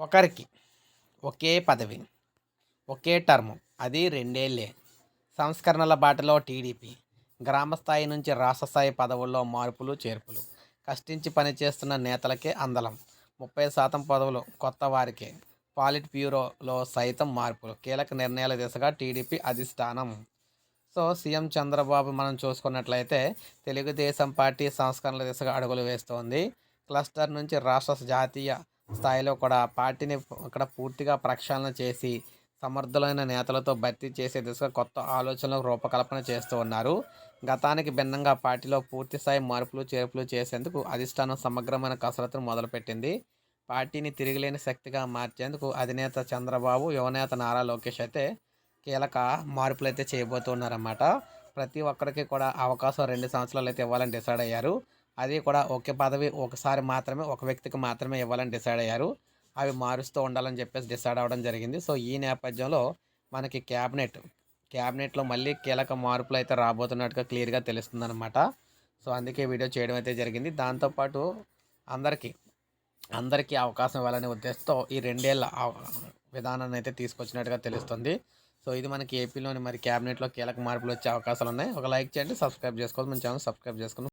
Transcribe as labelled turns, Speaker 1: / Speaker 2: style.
Speaker 1: ఒకరికి ఒకే పదవి ఒకే టర్మ్ అది రెండేళ్ళే సంస్కరణల బాటలో టీడీపీ గ్రామ స్థాయి నుంచి రాష్ట్ర స్థాయి పదవుల్లో మార్పులు చేర్పులు. కష్టించి పనిచేస్తున్న నేతలకే అందలం. ముప్పై శాతం పదవులు కొత్త వారికే. పాలిట్ బ్యూరోలో సైతం మార్పులు. కీలక నిర్ణయాల దిశగా టీడీపీ అధిష్టానం. సో సీఎం చంద్రబాబు మనం చూసుకున్నట్లయితే తెలుగుదేశం పార్టీ సంస్కరణల దిశగా అడుగులు వేస్తోంది. క్లస్టర్ నుంచి రాష్ట్ర జాతీయ స్థాయిలో కూడా పార్టీని అక్కడ పూర్తిగా ప్రక్షాళన చేసి సమర్థులైన నేతలతో భర్తీ చేసే దిశగా కొత్త ఆలోచనలకు రూపకల్పన చేస్తూ ఉన్నారు. గతానికి భిన్నంగా పార్టీలో పూర్తి స్థాయి మార్పులు చేర్పులు చేసేందుకు అధిష్టానం సమగ్రమైన కసరత్తును మొదలుపెట్టింది. పార్టీని తిరిగిలేని శక్తిగా మార్చేందుకు అధినేత చంద్రబాబు యువనేత నారా లోకేష్ అయితే కీలక మార్పులు అయితే చేయబోతున్నారన్నమాట. ప్రతి ఒక్కరికి కూడా అవకాశం రెండు సంవత్సరాలు అయితే ఇవ్వాలని డిసైడ్ అయ్యారు. అది కూడా ఒకే పదవి ఒకసారి మాత్రమే ఒక వ్యక్తికి మాత్రమే ఇవ్వాలని డిసైడ్ అయ్యారు. అవి మారుస్తూ ఉండాలని చెప్పేసి డిసైడ్ అవ్వడం జరిగింది. సో ఈ నేపథ్యంలో మనకి క్యాబినెట్ క్యాబినెట్లో మళ్ళీ కీలక మార్పులు అయితే రాబోతున్నట్టుగా క్లియర్గా తెలుస్తుందన్నమాట. సో అందుకే వీడియో చేయడం అయితే జరిగింది. దాంతోపాటు అందరికీ అందరికీ అవకాశం ఇవ్వాలనే ఉద్దేశంతో ఈ రెండేళ్ళ విధానాన్ని అయితే తీసుకొచ్చినట్టుగా తెలుస్తుంది. సో ఇది మనకి ఏపీలోని మరి క్యాబినెట్లో కీలక మార్పులు వచ్చే అవకాశాలు ఉన్నాయి. ఒక లైక్ చేయండి సబ్స్క్రైబ్ చేసుకోవాలి. మన ఛానల్ సబ్స్క్రైబ్ చేసుకుని